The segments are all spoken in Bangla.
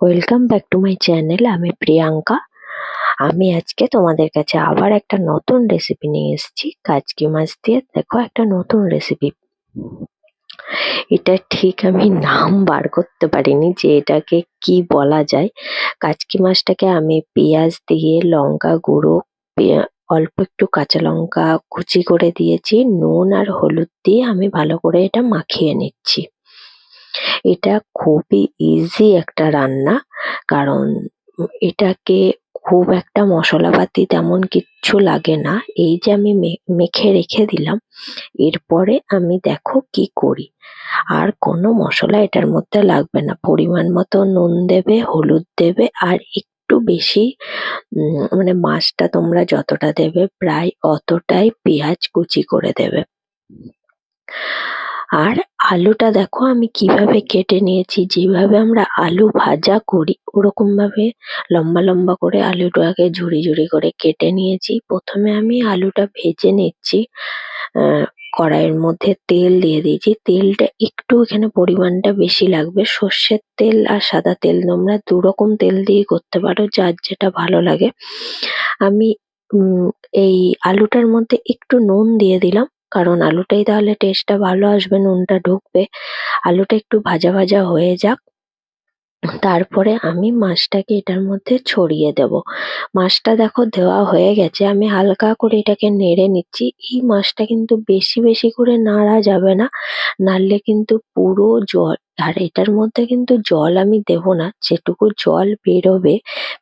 Welcome back to my channel আমি প্রিয়াঙ্কা। আমি আজকে তোমাদের কাছে আবার একটা নতুন রেসিপি নিয়ে এসেছি, কাজকি মাছ দিয়ে। দেখো, একটা নতুন রেসিপি এটা ঠিক আমি নাম বার করতে পারিনি যে এটাকে কি বলা যায়। কাজকি মাছটাকে আমি পেঁয়াজ দিয়ে, লঙ্কা গুঁড়ো অল্প একটু কাঁচা লঙ্কা কুচি করে দিয়েছি, নুন আর হলুদ দিয়ে আমি ভালো করে এটা মাখিয়ে নিচ্ছি। এটা খুবই ইজি একটা রান্না। কারণ এটাকে খুব একটা মশলাপাতি তেমন কিচ্ছু লাগে না। এই যে আমি মে, মেখে রেখে দিলাম, এরপরে আমি দেখো কি করি। আর কোনো মশলা এটার মধ্যে লাগবে না। পরিমাণ মতো নুন দেবে, হলুদ দেবে, আর একটু বেশি, উম মানে মাছটা তোমরা যতটা দেবে প্রায় অতটাই পেঁয়াজ কুচি করে দেবে। আর আলুটা দেখো আমি কীভাবে কেটে নিয়েছি। যেভাবে আমরা আলু ভাজা করি ওরকম ভাবে লম্বা লম্বা করে আলুটাকে ঝুড়ি ঝুড়ি করে কেটে নিয়েছি। প্রথমে আমি আলুটা ভেজে নিচ্ছি, আহ, কড়াইয়ের মধ্যে তেল দিয়ে দিয়েছি। তেলটা একটু এখানে পরিমাণটা বেশি লাগবে। সর্ষের তেল আর সাদা তেল তোমরা দুরকম তেল দিয়ে করতে পারো, যার যেটা ভালো লাগে। আমি, উম, এই আলুটার মধ্যে একটু নুন দিয়ে দিলাম। কারণ আলুটাই তাহলে টেস্ট টা ভালো আসবে, নুনটা ঢুকবে। আলুটা একটু ভাজা ভাজা হয়ে যাক। তারপরে আমি মাছটাকে এটার মধ্যে ছড়িয়ে দেব। মাছটা দেখো দেওয়া হয়ে গেছে, আমি হালকা করে এটাকে নেড়ে নিচ্ছি। এই মাছটা কিন্তু বেশি বেশি করে নাড়া যাবে না, নাড়লে কিন্তু পুরো জল আর এটার মধ্যে কিন্তু জল আমি দেব না। যেটুকু জল বেরোবে,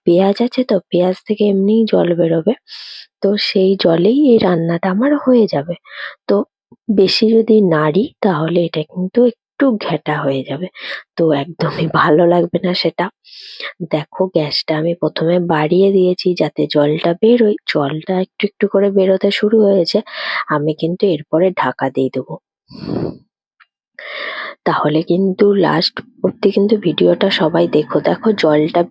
পেঁয়াজ আছে তো, পেঁয়াজ থেকে এমনিই জল বেরোবে। তো সেই জলেই এই রান্নাটা আমার হয়ে যাবে। তো বেশি যদি নাড়ি তাহলে এটা কিন্তু একটু ঘ্যাঁটা হয়ে যাবে। তো একদমই ভালো লাগবে না সেটা। দেখো গ্যাসটা আমি প্রথমে বাড়িয়ে দিয়েছি যাতে জলটা বেরোয়। জলটা একটু একটু করে বেরোতে শুরু হয়েছে। আমি কিন্তু এরপরে ঢাকা দিয়ে দেবো। তাহলে কিন্তু লাস্ট অব্দি কিন্তু ভিডিওটা সবাই দেখো। দেখো জলটা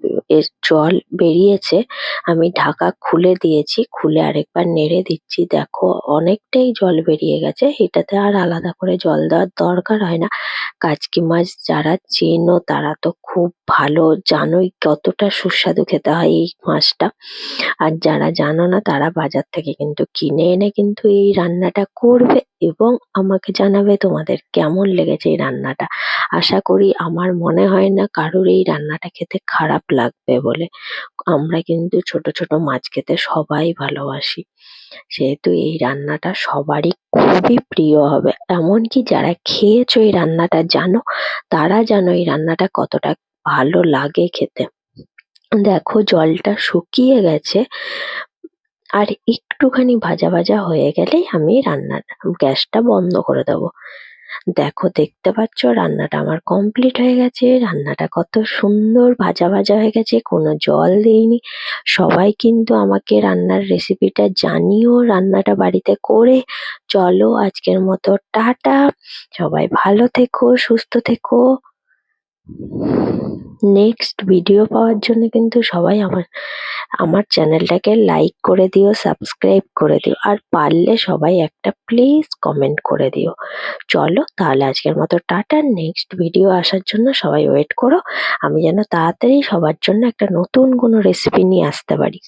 জল বেরিয়েছে। আমি ঢাকা খুলে দিয়েছি, খুলে আরেকবার নেড়ে দিচ্ছি। দেখো অনেকটাই জল বেরিয়ে গেছে। এটাতে আর আলাদা করে জল দেওয়ার দরকার হয় না। কাচকি মাছ যারা চেনো, তারা তো খুব ভালো জানোই কতটা সুস্বাদু খেতে হয় এই মাছটা। আর যারা জানো না, তারা বাজার থেকে কিন্তু কিনে এনে কিন্তু এই রান্নাটা করবে। এবং আমাকে জানাবে তোমাদের কেমন লেগেছে এই রান্নাটা। আশা করি আমার মনে হয় না কারোর এই রান্নাটা খেতে খারাপ লাগবে বলে। আমরা কিন্তু ছোট ছোট মাছ খেতে সবাই ভালোবাসি। সেহেতু এই রান্নাটা সবারই খুবই প্রিয় হবে। এমনকি যারা খেয়েছো এই রান্নাটা জানো, তারা জানো এই রান্নাটা কতটা ভালো লাগে খেতে। দেখো জলটা শুকিয়ে গেছে। আর একটুখানি ভাজা ভাজা হয়ে গেলেই আমি রান্নার গ্যাসটা বন্ধ করে দেবো। দেখো, দেখতে পাচ্ছ রান্নাটা আমার কমপ্লিট হয়ে গেছে। রান্নাটা কত সুন্দর ভাজা ভাজা হয়ে গেছে, কোনো জল দিইনি। সবাই কিন্তু আমাকে রান্নার রেসিপিটা জানিও রান্নাটা বাড়িতে করে। চলো, আজকের মতো টাটা। সবাই ভালো থেকো, সুস্থ থেকো। নেক্সট ভিডিও পাওয়ার জন্য কিন্তু সবাই আমার আমার চ্যানেলটাকে লাইক করে দিও সাবস্ক্রাইব করে দিও, আর পারলে সবাই একটা প্লিজ কমেন্ট করে দিও। চলো তাহলে আজকের মতো টাটা। নেক্সট ভিডিও আসার জন্য সবাই ওয়েট করো। আমি যেন তাড়াতাড়ি সবার জন্য একটা নতুন কোনো রেসিপি নিয়ে আসতে পারি।